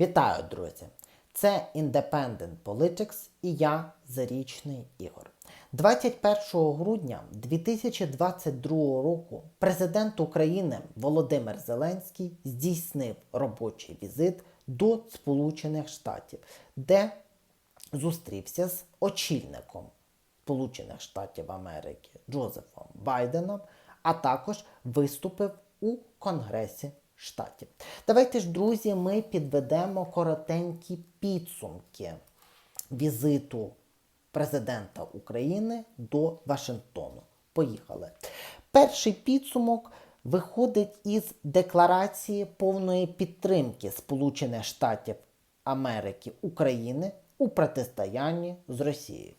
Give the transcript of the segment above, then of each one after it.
Вітаю, друзі! Це Independent Politics і я Зарічний Ігор. 21 грудня 2022 року президент України Володимир Зеленський здійснив робочий візит до Сполучених Штатів, де зустрівся з очільником Сполучених Штатів Америки Джозефом Байденом, а також виступив у Конгресі Штатів. Давайте ж, друзі, ми підведемо коротенькі підсумки візиту президента України до Вашингтону. Поїхали. Перший підсумок виходить із декларації повної підтримки Сполучених Штатів Америки України у протистоянні з Росією.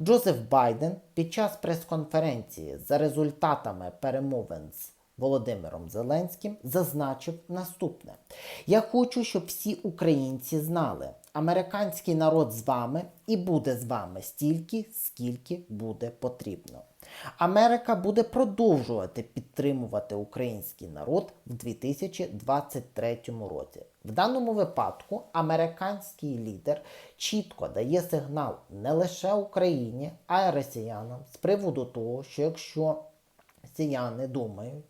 Джозеф Байден під час прес-конференції за результатами перемовин з Володимиром Зеленським зазначив наступне: Я хочу, щоб всі українці знали, американський народ з вами і буде з вами стільки, скільки буде потрібно. Америка буде продовжувати підтримувати український народ в 2023 році. В даному випадку американський лідер чітко дає сигнал не лише Україні, а й росіянам з приводу того, що якщо росіяни думають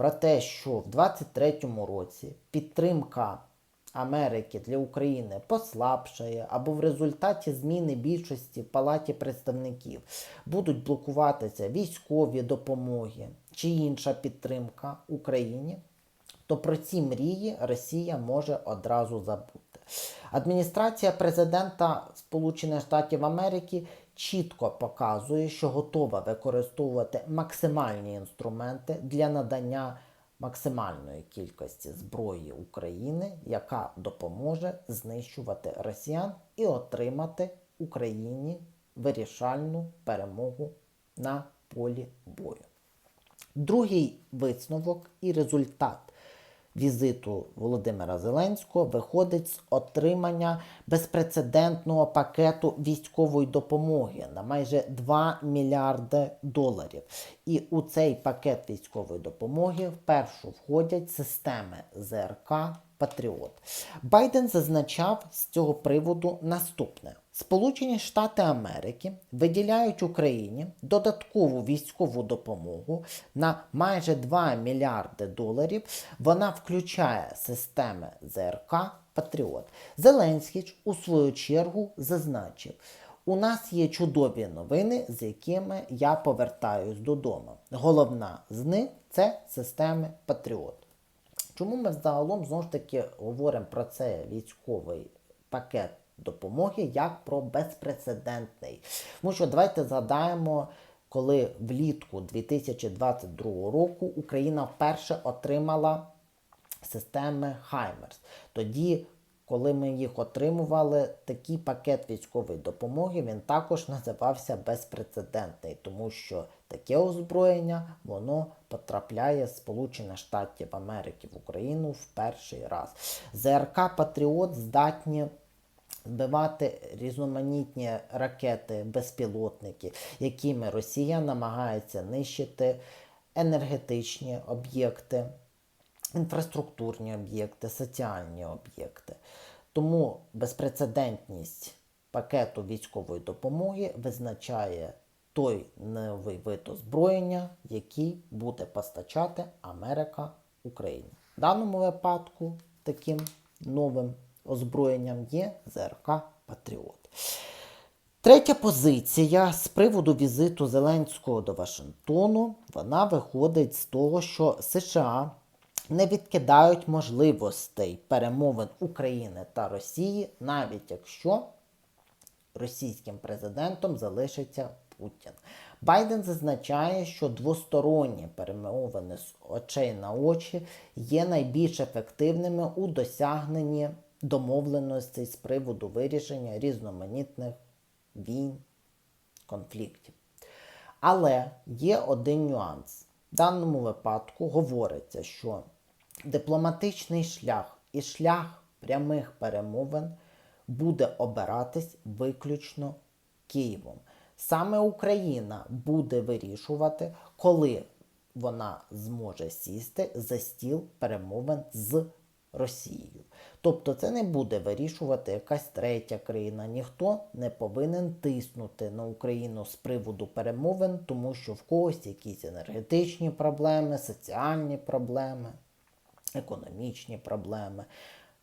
про те, що в 2023 році підтримка Америки для України послабшає, або в результаті зміни більшості в Палаті представників будуть блокуватися військові допомоги чи інша підтримка Україні, то про ці мрії Росія може одразу забути. Адміністрація президента Сполучених Штатів Америки чітко показує, що готова використовувати максимальні інструменти для надання максимальної кількості зброї України, яка допоможе знищувати росіян і отримати Україні вирішальну перемогу на полі бою. Другий висновок і результат візиту Володимира Зеленського виходить з отримання безпрецедентного пакету військової допомоги на майже 2 мільярди доларів. І у цей пакет військової допомоги вперше входять системи ЗРК Патріот. Байден зазначав з цього приводу наступне: Сполучені Штати Америки виділяють Україні додаткову військову допомогу на майже 2 мільярди доларів. Вона включає системи ЗРК Патріот. Зеленський у свою чергу зазначив. У нас є чудові новини, з якими я повертаюсь додому. Головна з них це системи Патріот. Чому ми загалом знову ж таки говоримо про цей військовий пакет допомоги як про безпрецедентний? Тому що давайте згадаємо, коли влітку 2022 року Україна вперше отримала системи Хаймерс. Тоді, коли ми їх отримували, такий пакет військової допомоги він також називався безпрецедентний, тому що таке озброєння воно потрапляє з Сполучених Штатів Америки в Україну в перший раз. ЗРК Патріот здатні збивати різноманітні ракети, безпілотники, якими Росія намагається нищити енергетичні об'єкти, інфраструктурні об'єкти, соціальні об'єкти. Тому безпрецедентність пакету військової допомоги визначає той новий вид озброєння, який буде постачати Америка Україні. В даному випадку таким новим озброєнням є ЗРК Патріот. Третя позиція з приводу візиту Зеленського до Вашингтону, вона виходить з того, що США не відкидають можливостей перемовин України та Росії, навіть якщо російським президентом залишиться Путін. Байден зазначає, що двосторонні перемовини з очей на очі є найбільш ефективними у досягненні домовленостей з приводу вирішення різноманітних війн, конфліктів. Але є один нюанс. В даному випадку говориться, що дипломатичний шлях і шлях прямих перемовин буде обиратись виключно Києвом. Саме Україна буде вирішувати, коли вона зможе сісти за стіл перемовин з Росією. Тобто це не буде вирішувати якась третя країна. Ніхто не повинен тиснути на Україну з приводу перемовин, тому що в когось якісь енергетичні проблеми, соціальні проблеми, економічні проблеми.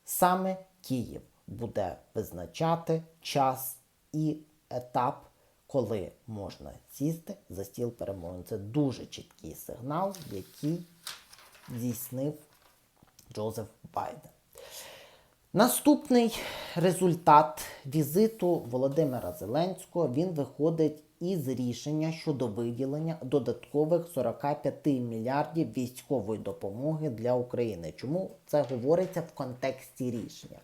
Саме Київ буде визначати час і етап, коли можна сісти за стіл перемовин. Це дуже чіткий сигнал, який здійснив Джозеф Байден. Наступний результат візиту Володимира Зеленського він виходить із рішення щодо виділення додаткових 45 мільярдів військової допомоги для України. Чому це говориться в контексті рішення?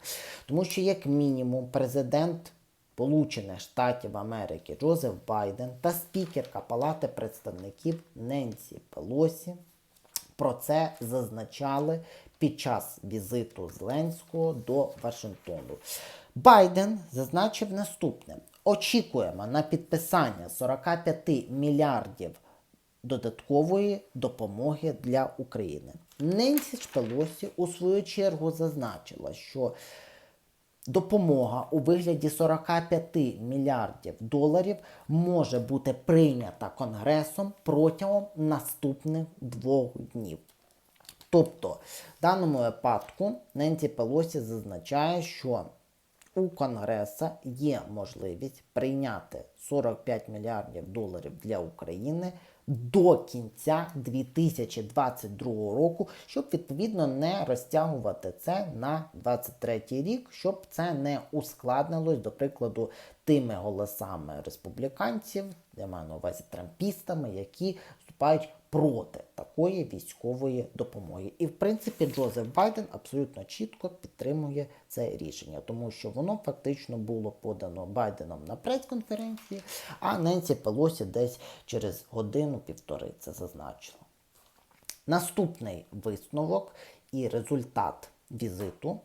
Тому що, як мінімум, президент Сполучених Штатів Америки Джозеф Байден та спікерка Палати представників Ненсі Пелосі про це зазначали під час візиту Зеленського до Вашингтону. Байден зазначив наступне: очікуємо на підписання 45 мільярдів додаткової допомоги для України. Ненсі Пелосі у свою чергу зазначила, що допомога у вигляді 45 мільярдів доларів може бути прийнята Конгресом протягом наступних двох днів. Тобто, в даному випадку Ненсі Пелосі зазначає, що у Конгреса є можливість прийняти 45 мільярдів доларів для України до кінця 2022 року, щоб відповідно не розтягувати це на 23 рік, щоб це не ускладнилось, до прикладу, тими голосами республіканців, я маю на увазі трампістами, які вступають проти такої військової допомоги. І в принципі Джозеф Байден абсолютно чітко підтримує це рішення, тому що воно фактично було подано Байденом на прес-конференції, а Ненсі Пелосі десь через годину-півтори це зазначила. Наступний висновок і результат візиту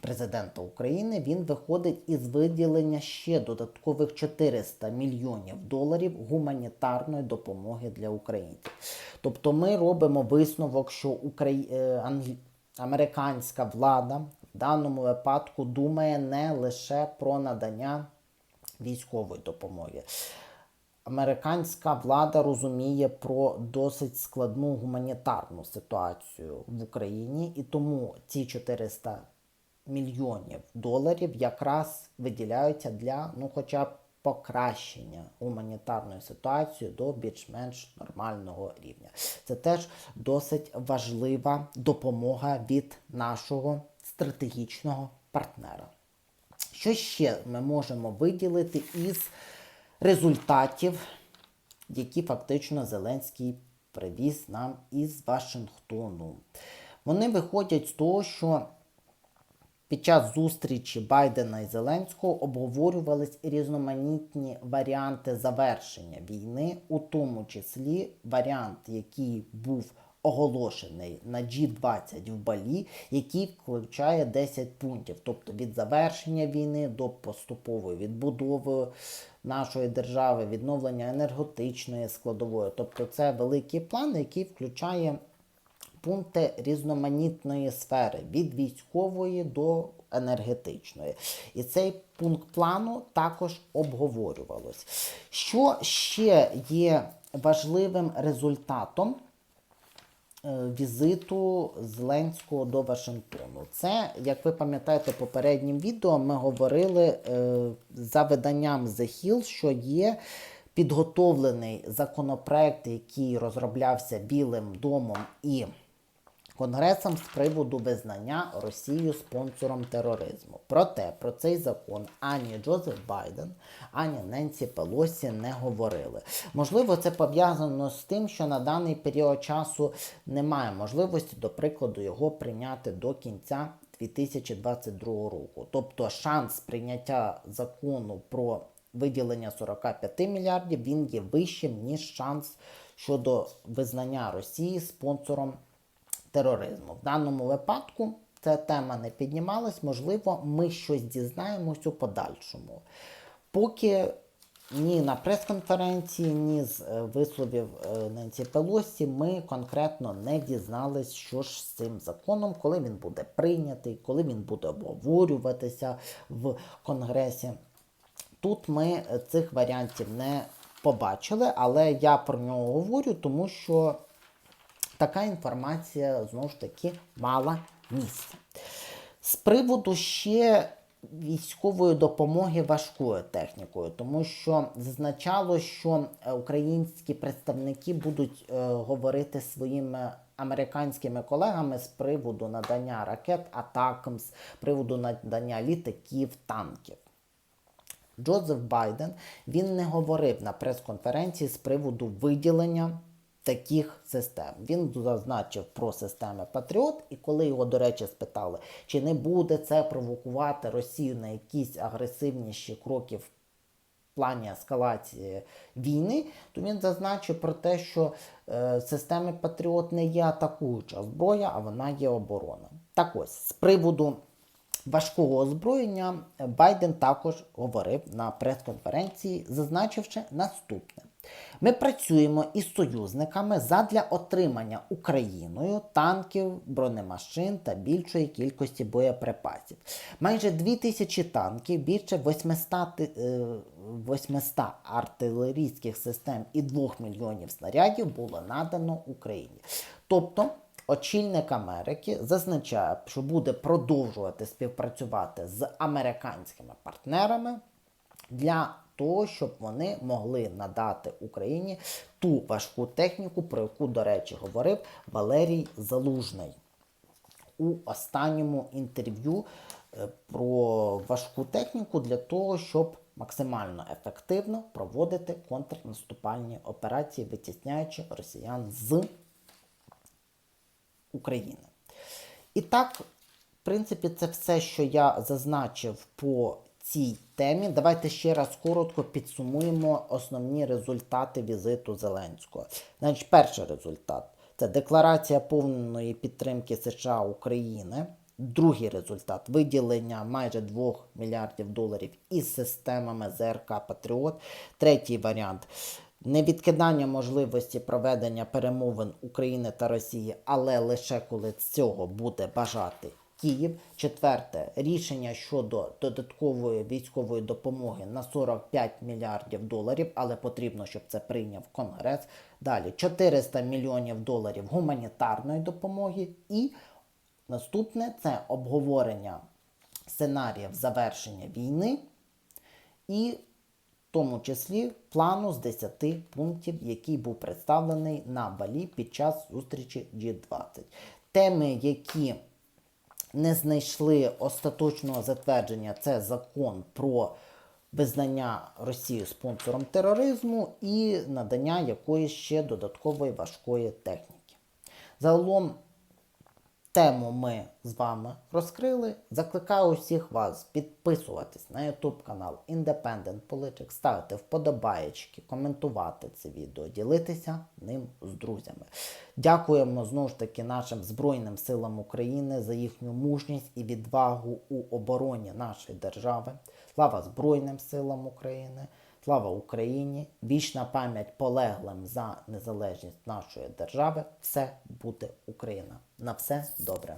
президента України він виходить із виділення ще додаткових 400 мільйонів доларів гуманітарної допомоги для українців. Тобто ми робимо висновок, що Украї... е, англі... американська влада в даному випадку думає не лише про надання військової допомоги. Американська влада розуміє про досить складну гуманітарну ситуацію в Україні, і тому ці 400 мільйонів доларів якраз виділяються для ну, хоча б покращення гуманітарної ситуації до більш-менш нормального рівня. Це теж досить важлива допомога від нашого стратегічного партнера. Що ще ми можемо виділити із результатів, які фактично Зеленський привіз нам із Вашингтону? Вони виходять з того, що під час зустрічі Байдена і Зеленського обговорювались різноманітні варіанти завершення війни, у тому числі варіант, який був оголошений на G20 в Балі, який включає 10 пунктів, тобто від завершення війни до поступової відбудови нашої держави, відновлення енергетичної складової. Тобто це великий план, який включає пункти різноманітної сфери від військової до енергетичної. І цей пункт плану також обговорювалось. Що ще є важливим результатом? е, Візиту Зеленського до Вашингтону. Це, як ви пам'ятаєте, попереднім відео ми говорили е, за виданням The Hill, що є підготовлений законопроект, який розроблявся Білим домом і Конгресом з приводу визнання Росію спонсором тероризму. Проте про цей закон ані Джозеф Байден, ані Ненсі Пелосі не говорили. Можливо, це пов'язано з тим, що на даний період часу немає можливості, до прикладу, його прийняти до кінця 2022 року. Тобто шанс прийняття закону про виділення 45 мільярдів він є вищим, ніж шанс щодо визнання Росії спонсором тероризму. В даному випадку ця тема не піднімалась, можливо, ми щось дізнаємось у подальшому. Поки ні на прес-конференції, ні з е, висловів е, Ненсі Пелосі ми конкретно не дізнались, що ж з цим законом, коли він буде прийнятий, коли він буде обговорюватися в Конгресі. Тут ми е, цих варіантів не побачили, але я про нього говорю, тому що така інформація знову ж таки мала місце. З приводу ще військової допомоги важкою технікою, тому що зазначало, що е, українські представники будуть е, говорити своїми американськими колегами з приводу надання ракет Атакамс, з приводу надання літаків, танків. Джозеф Байден він не говорив на прес-конференції з приводу виділення таких систем. Він зазначив про системи Патріот, і коли його, до речі, спитали, чи не буде це провокувати Росію на якісь агресивніші кроки в плані ескалації війни, то він зазначив про те, що е, системи Патріот не є атакуюча зброя, а вона є оборона. Так ось, з приводу важкого озброєння Байден також говорив на прес-конференції, зазначивши наступне. Ми працюємо із союзниками задля отримання Україною танків, бронемашин та більшої кількості боєприпасів. Майже 2000 танків, більше 800, е, 800 артилерійських систем і 2 мільйонів снарядів було надано Україні. Тобто Очільник Америки зазначає, що буде продовжувати співпрацювати з американськими партнерами для того, щоб вони могли надати Україні ту важку техніку, про яку, до речі, говорив Валерій Залужний у останньому інтерв'ю е, про важку техніку для того, щоб максимально ефективно проводити контрнаступальні операції, витісняючи росіян з України. І так, в принципі, це все, що я зазначив по цій темі. Давайте ще раз коротко підсумуємо основні результати візиту Зеленського. Значить, перший результат це декларація повної підтримки США України. Другий результат виділення майже 2 мільярдів доларів із системами ЗРК Патріот. Третій варіант невідкидання можливості проведення перемовин України та Росії, але лише коли цього буде бажати Київ. Четверте рішення щодо додаткової військової допомоги на 45 мільярдів доларів, але потрібно, щоб це прийняв Конгрес. Далі 400 мільйонів доларів гуманітарної допомоги. І наступне це обговорення сценаріїв завершення війни і в тому числі плану з 10 пунктів, який був представлений на Балі під час зустрічі G20. Теми, які не знайшли остаточного затвердження, це закон про визнання Росії спонсором тероризму і надання якоїсь ще додаткової важкої техніки. Загалом Тему ми з вами розкрили. Закликаю усіх вас підписуватись на YouTube канал Independent Politics, ставити вподобаєчки, коментувати це відео, ділитися ним з друзями. Дякуємо знову ж таки нашим Збройним силам України за їхню мужність і відвагу у обороні нашої держави. Слава Збройним силам України! Слава Україні! Вічна пам'ять полеглим за незалежність нашої держави. Все буде Україна. На все добре.